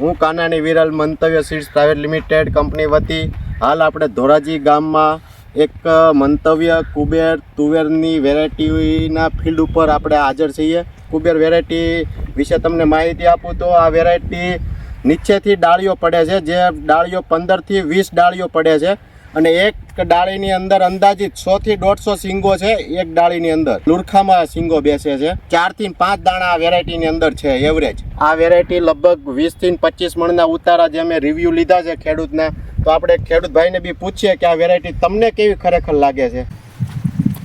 હું Kanani Viral Mantavya seeds private limited company વતી હાલ આપણે ધોરાજી ગામમાં એક મંતવ્ય કુબેર તુવેરની વેરાયટીના ફિલ્ડ ઉપર આપણે હાજર છીએ. કુબેર વેરાયટી વિશે તમને માહિતી આપું તો આ વેરાયટી નીચેથી ડાળીઓ પડે છે, જે ડાળીઓ પંદરથી વીસ ડાળીઓ પડે છે અને એક ડાળીની અંદર અંદાજિત સો થી દોઢસો સિંગો છે એક ડાળીની અંદર. લુરખામાં સિંગો બેસે છે. ચારથી પાંચ દાણા આ વેરાયટીની અંદર છે એવરેજ આ વેરાયટી લગભગ વીસથી પચીસ મણના ઉતારા જે અમે રિવ્યુ લીધા છે ખેડૂતના. તો આપણે ખેડૂત ભાઈને બી પૂછીએ કે આ વેરાયટી તમને કેવી ખરેખર લાગે છે?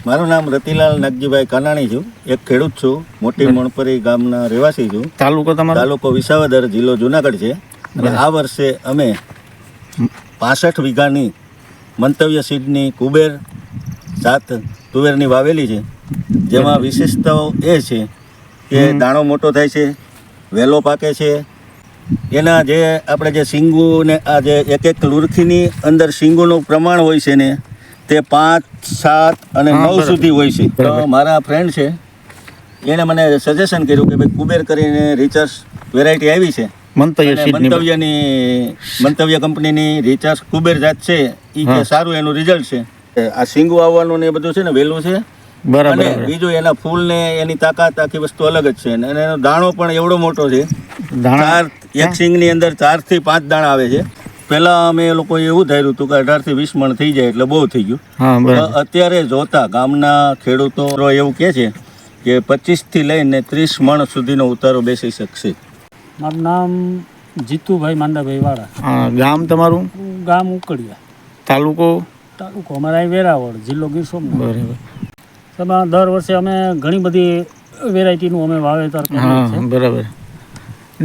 મારું નામ રતિલાલ નાગજીભાઈ કાનાણી છું. એક ખેડૂત છું. મોટી મણપરી ગામના રહેવાસી છું. તાલુકો તમારો? તાલુકો વિસાવદર જિલ્લો જુનાગઢ છે. અને આ વર્ષે અમે પાસઠ વીઘાની મંતવ્ય સીડની કુબેર સાત તુવેરની વાવેલી છે. જેમાં વિશેષતાઓ એ છે કે દાણો મોટો થાય છે વેલો પાકે છે. એના જે આપણે જે શીંગુ ને આ જે એક એક લુરખીની અંદર શીંગુનું પ્રમાણ હોય છે ને તે પાંચ સાત અને નવ સુધી હોય છે. તો મારા ફ્રેન્ડ છે એણે મને સજેશન કર્યું કે ભાઈ કુબેર કરીને રિચર્સ વેરાયટી આવી છે. મંતવ્ય મંતવ્યની મંતવ્ય કંપનીની રિચાર્જ કુબેર જાત છે એ કે સારું એનું રિઝલ્ટ છે. આ સિંગુ આવવાનું ને એ બધું છે ને વહેલું છે. બરાબર અને બીજું એના ફૂલ ને એની તાકાત આખી વસ્તુ અલગ જ છે. અને એનો દાણો પણ એવડો મોટો છે. ચાર એક સિંગની અંદર ચારથી પાંચ દાણા આવે છે. પેલા અમે એ લોકો એવું ધાર્યું હતું કે અઢારથી વીસ મણ થઈ જાય એટલે બહુ થઈ ગયું. પણ અત્યારે જોતા ગામના ખેડૂતો એવું કે છે કે પચીસથી લઈને ત્રીસ મણ સુધીનો ઉતારો બેસી શકશે. મારું નામ જીતુભાઈ માંદાભાઈ વાળા. ગામ તમારું? ગામ ઉકળિયા. તાલુકો? તાલુકો. અમારા અહીં વેરાવળ જિલ્લો ગીર સોમનાથ. બરાબર. દર વર્ષે અમે ઘણી બધી વેરાયટીનું અમે વાવેતર કરીએ છીએ. બરાબર.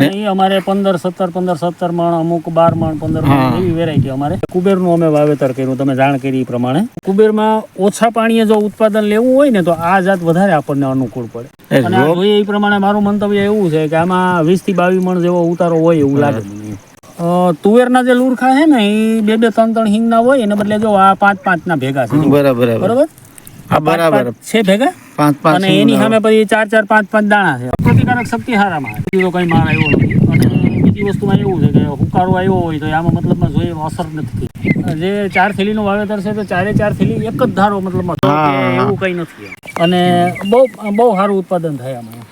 ને એ અમારે પંદર સત્તર પંદર સત્તર મણ અમુક બાર મણ પંદર. મણ એવી વેરાયટી અમારે. કુબેરનું અમે વાવેતર કર્યું તમે જાણ કરી એ પ્રમાણે. કુબેરમાં ઓછા પાણીએ જો ઉત્પાદન લેવું હોય ને તો આ જાત વધારે આપણને અનુકૂળ પડે. એ અને એ પ્રમાણે મારું મંતવ્ય એવું છે કે આમાં વીસથી બાવીસ મણ જેવો ઉતારો હોય એવું લાગે તુવેરના જે લુરખા છે ને એ બે બે ત્રણ ત્રણ હિંગના હોય એને બદલે જો આ પાંચ પાંચ ના ભેગા છે. બરાબર બરાબર. આ બરાબર. છે ભેગા? પાંચ પાંચ અને એની સામે પછી ચાર ચાર પાંચ પાંચ દાણા છે. પ્રતિકારક શક્તિ હારામાં બીજો કઈ માર આવ્યો નથી. અને બીજી વસ્તુમાં એવું છે કે હુકારો આવ્યો હોય તો આમાં મતલબમાં જોઈએ અસર નથી. જે ચાર થેલીનું વાવેતર છે તો ચારે ચાર થેલી એક જ ધારો હા. એવું કઈ નથી. અને બહુ બહુ સારું ઉત્પાદન થાય આમાં.